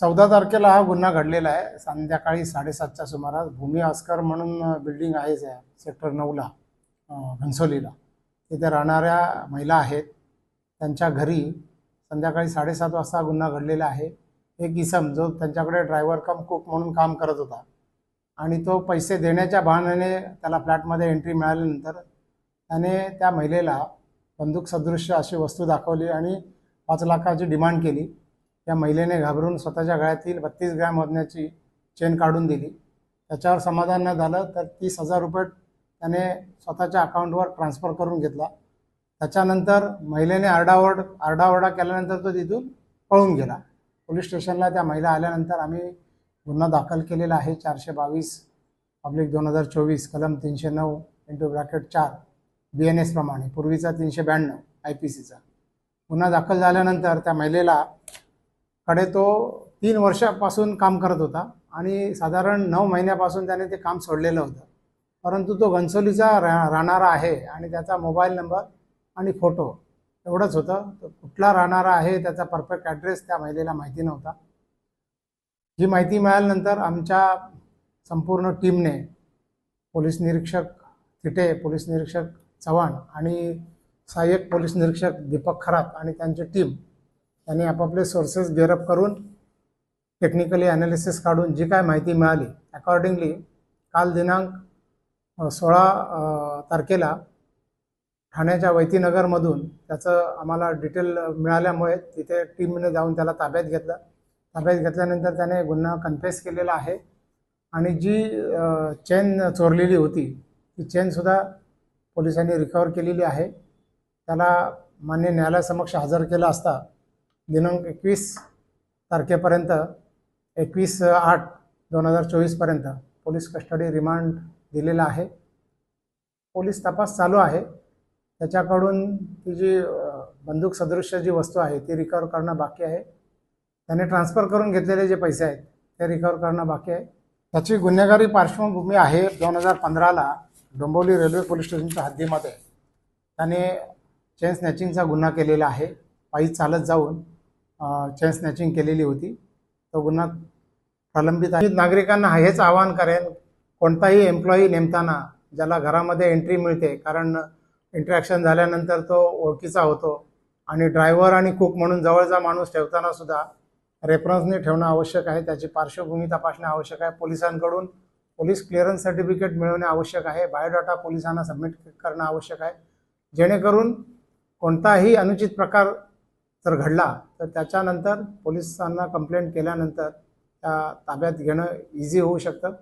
चौदा तारखेला हा गुन्हा घडलेला आहे. संध्याकाळी साडेसातच्या सुमारास भूमी आस्कर म्हणून बिल्डिंग आहे सेक्टर नऊला घनसोलीला. तिथे राहणाऱ्या महिला आहेत. त्यांच्या घरी संध्याकाळी साडेसात वाजता गुन्हा घडलेला आहे. एक इसम जो त्यांच्याकडे ड्रायव्हर कम कुक म्हणून काम करत होता. आणि तो पैसे देण्याच्या बहाण्याने त्याला फ्लॅटमध्ये एंट्री मिळाल्यानंतर त्याने त्या महिलेला बंदूक सदृश्य अशी वस्तू दाखवली आणि पाच लाखाची डिमांड केली. त्या महिलेने घाबरून स्वतःच्या गळ्यातील बत्तीस ग्रॅम वजनाची चेन काढून दिली. त्याच्यावर समाधान न झालं तर तीस हजार रुपये त्याने स्वतःच्या अकाउंटवर ट्रान्स्फर करून घेतला. त्याच्यानंतर महिलेने आरडाओरड आरडाओरडा केल्यानंतर तो तिथून पळून गेला. पोलीस स्टेशनला त्या महिला आल्यानंतर आम्ही गुन्हा दाखल केलेला आहे. चारशे बावीस पब्लिक दोन हजार चोवीस कलम तीनशे नऊ इंटू ब्रॅकेट चार बी एन एसप्रमाणे पूर्वीचा तीनशे ब्याण्णव आय पी सीचा गुन्हा दाखल झाल्यानंतर त्या महिलेला कडे तो तीन वर्षापासून काम करत होता आणि साधारण नऊ महिन्यापासून त्याने ते काम सोडलेलं होतं. परंतु तो घनसोलीचा रा राहणारा आहे आणि त्याचा मोबाईल नंबर आणि फोटो एवढंच होतं. तो कुठला राहणारा आहे त्याचा परफेक्ट ॲड्रेस त्या महिलेला माहिती नव्हता. ही माहिती मिळाल्यानंतर आमच्या संपूर्ण टीमने पोलीस निरीक्षक थिटे पोलीस निरीक्षक चव्हाण आणि सहाय्यक पोलीस निरीक्षक दीपक खरात आणि त्यांची टीम त्यांनी आपापले सोर्सेस गेअरअप करून टेक्निकली ॲनालिसिस काढून जी काय माहिती मिळाली अकॉर्डिंगली काल दिनांक सोळा तारखेला ठाण्याच्या वैतीनगरमधून त्याचं आम्हाला डिटेल मिळाल्यामुळे तिथे टीमने जाऊन त्याला ताब्यात घेतलं. ताब्यात घेतल्यानंतर त्याने गुन्हा कन्फेस केलेला आहे. आणि जी चेन चोरलेली होती ती चेनसुद्धा पोलिसांनी रिकवर केलेली आहे. त्याला मान्य न्यायालयासमक्ष हजर केला असता दिनांक एकवीस तारखेपर्यंत एकवीस आठ दोन हजार चोवीसपर्यंत पोलीस कस्टडी रिमांड दिलेला आहे. पोलीस तपास चालू आहे. त्याच्याकडून ती जी बंदूक सदृश्य जी वस्तू आहे ती रिकवर करणं बाकी आहे. त्याने ट्रान्सफर करून घेतलेले जे पैसे आहेत ते रिकवर करणं बाकी आहे. त्याची गुन्हेगारी पार्श्वभूमी आहे दोन हजार पंधराला डोंबिवली रेल्वे पोलीस स्टेशनच्या हद्दीमध्ये. त्याने चेन स्नॅचिंगचा गुन्हा केलेला आहे. पायी चालत जाऊन चेन स्नॅचिंग केलेली होती. तो गुन्हा प्रलंबित आहे. नागरिकांना हेच आवाहन करेन कोणताही एम्प्लॉई नेमताना ज्याला घरामध्ये एंट्री मिळते कारण इंटरॅक्शन झाल्यानंतर तो ओळखीचा होतो आणि ड्रायव्हर आणि कुक म्हणून जवळचा माणूस ठेवताना सुद्धा रेफरन्सने ठेवणं आवश्यक आहे. त्याची पार्श्वभूमी तपासणे आवश्यक आहे. पोलिसांकडून पोलीस क्लिअरन्स सर्टिफिकेट मिळवणे आवश्यक आहे. बायोडाटा पोलिसांना सबमिट करणं आवश्यक आहे. जेणेकरून कोणताही अनुचित प्रकार जर घडला तर त्याच्यानंतर पोलिसांना कंप्लेंट केल्यानंतर त्या ताब्यात घेणं इझी होऊ शकतं.